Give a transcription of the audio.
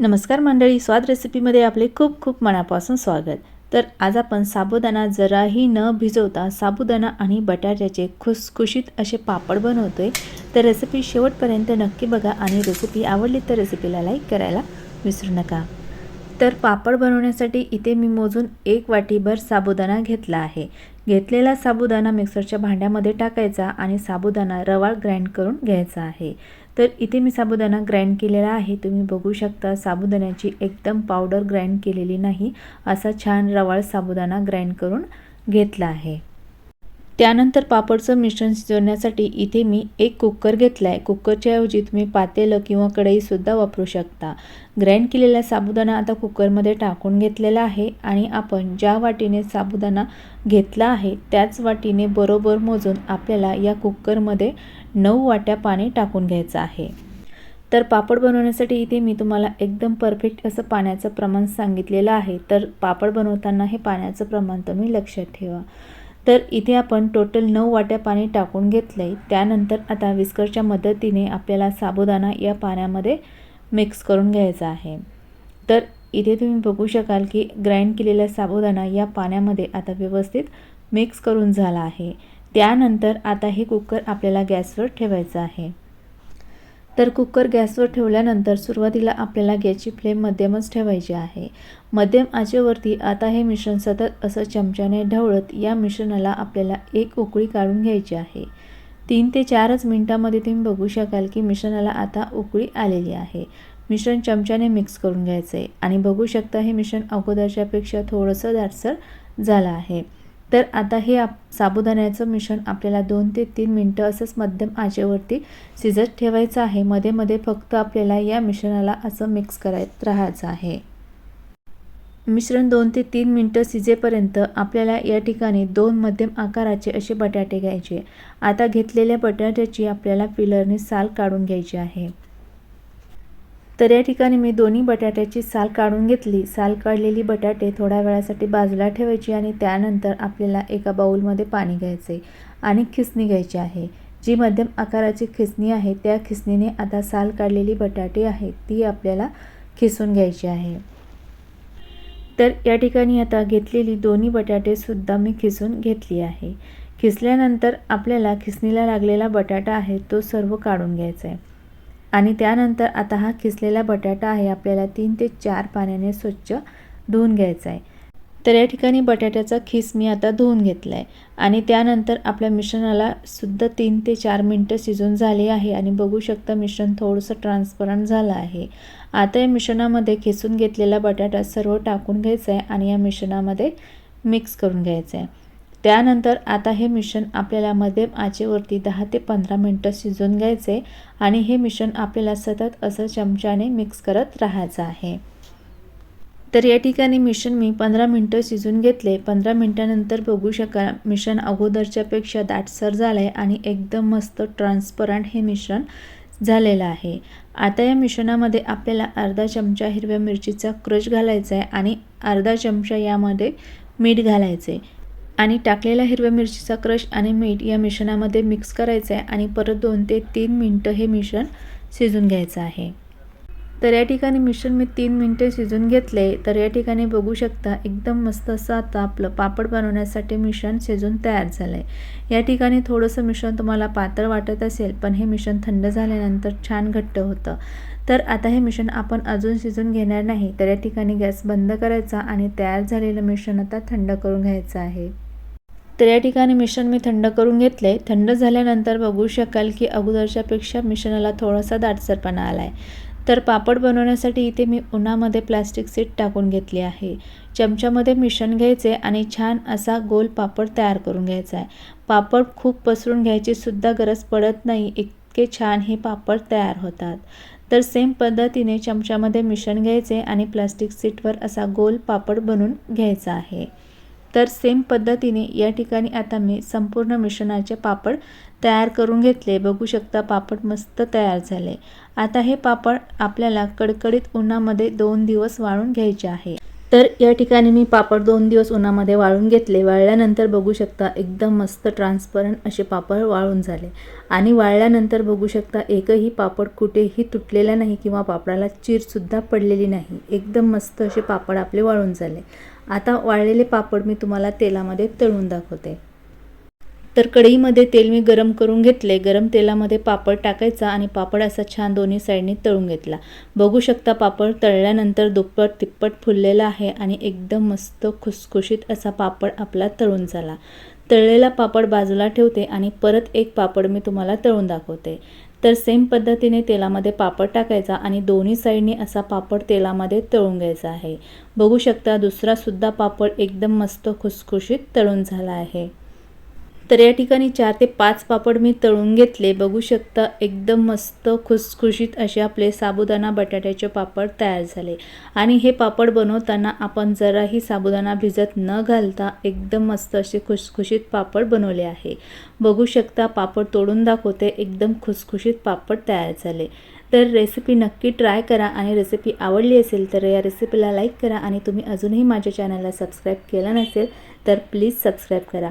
नमस्कार मंडळी स्वाद रेसिपीमध्ये आपले खूप खूप मनापासून स्वागत. तर आज आपण साबुदाणा जराही न भिजवता साबुदाणा आणि बटाट्याचे खुसखुशीत असे पापड बनवतोय. तर रेसिपी शेवटपर्यंत नक्की बघा आणि रेसिपी आवडली तर रेसिपीला लाईक करायला विसरू नका. तर पापड बनवण्यासाठी इथे मी मोजून एक वाटीभर साबुदाणा घेतला आहे. घेतलेला साबुदाणा मिक्सरच्या भांड्यामध्ये टाकायचा आणि साबुदाणा रवाळ ग्राइंड करून घ्यायचा आहे. तर इथे मी साबुदाणा ग्राइंड केलेला आहे. तुम्ही बघू शकता साबुदाण्याची एकदम पावडर ग्राइंड केलेली नाही. असा छान रवाळ साबुदाणा ग्राइंड करून घेतला आहे. त्यानंतर पापडचं मिश्रण शिजवण्यासाठी इथे मी एक कुकर घेतला आहे कुकरच्या ऐवजी तुम्ही पातेलं किंवा कढईसुद्धा वापरू शकता. ग्राइंड केलेला साबुदाणा आता कुकरमध्ये टाकून घेतलेला आहे आणि आपण ज्या वाटीने साबुदाणा घेतला आहे त्याच वाटीने बरोबर मोजून आपल्याला या कुकरमध्ये नऊ वाट्या पाणी टाकून घ्यायचं आहे. तर पापड बनवण्यासाठी इथे मी तुम्हाला एकदम परफेक्ट असं पाण्याचं प्रमाण सांगितलेलं आहे. तर पापड बनवताना हे पाण्याचं प्रमाण तुम्ही लक्षात ठेवा. तर इथे आपण टोटल नऊ वाट्या पाणी टाकून घेतलं आहे त्यानंतर आता विस्करच्या मदतीने आपल्याला साबुदाणा या पाण्यामध्ये मिक्स करून घ्यायचा आहे. तर इथे तुम्ही बघू शकाल की ग्राइंड केलेला साबुदाणा या पाण्यामध्ये आता व्यवस्थित मिक्स करून झाला आहे. त्यानंतर आता हे कुकर आपल्याला गॅसवर ठेवायचं आहे. तर कुकर गॅसवर ठेवल्यानंतर सुरुवातीला आपल्याला गॅसची फ्लेम मध्यमच ठेवायची आहे. मध्यम आचेवरती आता हे मिश्रण सतत असं चमच्याने ढवळत या मिश्रणाला आपल्याला एक उकळी काढून घ्यायची आहे. तीन ते चारच मिनटामध्ये तुम्ही बघू शकाल की मिश्रणाला आता उकळी आलेली आहे. मिश्रण चमच्याने मिक्स करून घ्यायचं आहे आणि बघू शकता हे मिश्रण अगोदरच्यापेक्षा थोडंसं दाटसर झालं आहे. तर आता हे आप साबुदाण्याचं मिश्रण आपल्याला दोन ते तीन मिनटं असंच मध्यम आचेवरती शिजत ठेवायचं आहे. मध्ये मध्ये फक्त आपल्याला या मिश्रणाला असं मिक्स करायत राहायचं आहे. मिश्रण दोन ते तीन मिनटं शिजेपर्यंत आपल्याला या ठिकाणी दोन मध्यम आकाराचे असे बटाटे घ्यायचे. आता घेतलेल्या बटाट्याची आपल्याला पिलरने साल काढून घ्यायची आहे. तर या ठिकाणी मी दोन्ही बटाट्याची साल काढून घेतली. साल काढलेली बटाटे थोड्या वेळासाठी बाजूला ठेवायची आणि त्यानंतर आपल्याला एका बाऊलमध्ये पाणी घ्यायचे आणि खिसणी घ्यायची आहे. जी मध्यम आकाराची खिसणी आहे त्या खिसणीने आता साल काढलेली बटाटे आहे ती आपल्याला खिसून घ्यायची आहे. तर या ठिकाणी आता घेतलेली दोन्ही बटाटेसुद्धा मी खिसून घेतली आहे. खिसल्यानंतर आपल्याला खिसणीला लागलेला बटाटा आहे तो सर्व काढून घ्यायचा आहे आणि त्यानंतर आता हा खिसलेला बटाटा आहे. आपल्याला तीन ते चार पाण्याने स्वच्छ धुवून घ्यायचा आहे. तर या ठिकाणी बटाट्याचा खिस मी आता धुवून घेतला आहे आणि त्यानंतर आपल्या मिश्रणाला सुद्धा तीन ते चार मिनटं शिजून झाले आहे. आणि बघू शकता मिश्रण थोडंसं ट्रान्सपरंट झालं आहे. आता या मिश्रणामध्ये खिसून घेतलेला बटाटा सर्व टाकून घ्यायचा आहे. आणि या मिश्रणामध्ये मिक्स करून घ्यायचा आहे. त्यानंतर आता हे मिश्रण आपल्याला मध्यम आचेवरती दहा ते पंधरा मिनटं शिजवून घ्यायचे आणि हे मिश्रण आपल्याला सतत असं चमच्याने मिक्स करत राहायचं आहे. तर या ठिकाणी मिश्रण मी पंधरा मिनटं शिजून घेतले. पंधरा मिनटानंतर बघू शका मिश्रण अगोदरच्यापेक्षा दाटसर झालं आहे आणि एकदम मस्त ट्रान्सपरंट हे मिश्रण झालेलं आहे. आता या मिश्रणामध्ये आपल्याला अर्धा चमचा हिरव्या मिरचीचा क्रश घालायचा आहे आणि अर्धा चमचा यामध्ये मीठ घालायचे आणि टाकलेला हिरव्या मिरचीचा क्रश आणि मीठ या मिश्रणामध्ये मिक्स करायचं आहे आणि परत दोन ते तीन मिनटं हे मिश्रण शिजून घ्यायचं आहे. तर या ठिकाणी मिश्रण मी तीन मिनटे शिजून घेतले तर या ठिकाणी बघू शकता एकदम मस्त असं आता आपलं पापड बनवण्यासाठी मिश्रण शिजून तयार झालं आहे या ठिकाणी थोडंसं मिश्रण तुम्हाला पातळ वाटत असेल पण हे मिश्रण थंड झाल्यानंतर छान घट्ट होतं. तर आता हे मिश्रण आपण अजून शिजून घेणार नाही तर या ठिकाणी गॅस बंद करायचा आणि तयार झालेलं मिश्रण आता थंड करून घ्यायचं आहे. तर या ठिकाणी मिश्रण मी थंड करून घेतले थंड झाल्यानंतर बघू शकाल की अगोदरच्यापेक्षा मिश्रणाला थोडासा दाटसरपणा आला आहे तर पापड बनवण्यासाठी इथे मी उन्हामध्ये प्लास्टिक सीट टाकून घेतली आहे. चमच्यामध्ये मिश्रण घ्यायचे आणि छान असा गोल पापड तयार करून घ्यायचा आहे. पापड खूप पसरून घ्यायची सुद्धा गरज पडत नाही इतके छान हे पापड तयार होतात. तर सेम पद्धतीने चमच्यामध्ये मिश्रण घ्यायचे आणि प्लास्टिक सीटवर असा गोल पापड बनवून घ्यायचा आहे. तर सेम पद्धतीने या ठिकाणी आता मी संपूर्ण मिश्रणाचे पापड तयार करून घेतले. बघू शकता पापड मस्त तयार झाले. आता हे पापड आपल्याला कडकडीत उन्हामध्ये दोन दिवस वाळून घ्यायचे आहे. तर या ठिकाणी मी पापड दोन दिवस उन्हामध्ये वाळून घेतले. वाळल्यानंतर बघू शकता एकदम मस्त ट्रान्सपरंट असे पापड वाळून झाले. आणि वाळल्यानंतर बघू शकता एकही पापड कुठेही तुटलेला नाही किंवा पापडाला चीरसुद्धा पडलेली नाही. एकदम मस्त असे पापड आपले वाळून झाले. आता वाळलेले पापड मी तुम्हाला तेलामध्ये तळून दाखवते. तर कढईमध्ये तेल मी गरम करून घेतले. गरम तेलामध्ये पापड टाकायचा आणि पापड असा छान दोन्ही साईडनी तळून घेतला. बघू शकता पापड तळल्यानंतर दुप्पट तिप्पट फुललेला आहे आणि एकदम मस्त खुसखुशीत असा पापड आपला तळून झाला. तळलेला पापड बाजूला ठेवते आणि परत एक पापड मी तुम्हाला तळून दाखवते. तर सेम पद्धतीने तेलामध्ये पापड टाकायचा आणि दोन्ही साईडनी असा पापड तेलामध्ये तळून घ्यायचा आहे. बघू शकता दुसरासुद्धा पापड एकदम मस्त खुसखुशीत तळून झाला आहे. तर या ठिकाणी चार ते पाच पापड मी तळून घेतले. बघू शकता एकदम मस्त खुसखुशीत असे आपले साबुदाणा बटाट्याचे पापड तयार झाले. आणि हे पापड बनवताना आपण जराही साबुदाणा भिजत न घालता एकदम मस्त असे खुसखुशीत पापड बनवले आहे. बघू शकता पापड तोडून दाखवते एकदम खुसखुशीत पापड तयार झाले. तर रेसिपी नक्की ट्राय करा आणि रेसिपी आवडली असेल तर या रेसिपीला लाईक करा आणि तुम्ही अजूनही माझ्या चॅनलला सबस्क्राईब केलं नसेल तर प्लीज सबस्क्राईब करा.